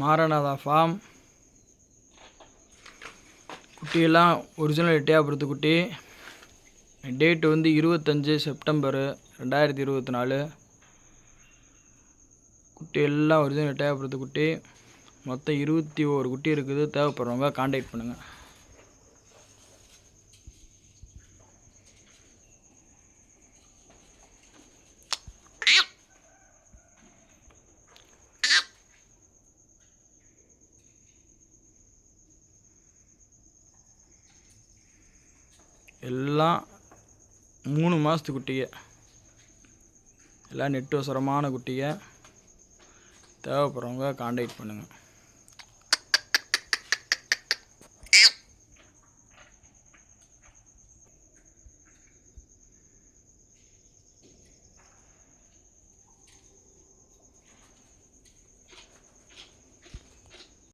Maranatha farm குட்டியெல்லாம் original எட்டையாபுரத்து குட்டி. டேட்டு வந்து இருபத்தஞ்சி செப்டம்பரு ரெண்டாயிரத்தி இருபத்தி நாலு. குட்டி எல்லாம் ஒரிஜினல் எட்டையாபுரத்து குட்டி. மொத்தம் இருபத்தி ஒரு குட்டி இருக்குது. தேவைப்படுறவங்க காண்டாக்ட் பண்ணுங்கள் எல்லாம் மூணு மாதத்து குட்டியை எல்லாம் நெட்டு வசரமான குட்டிங்க தேவைப்படுறவங்க காண்டாக்ட் பண்ணுங்கள்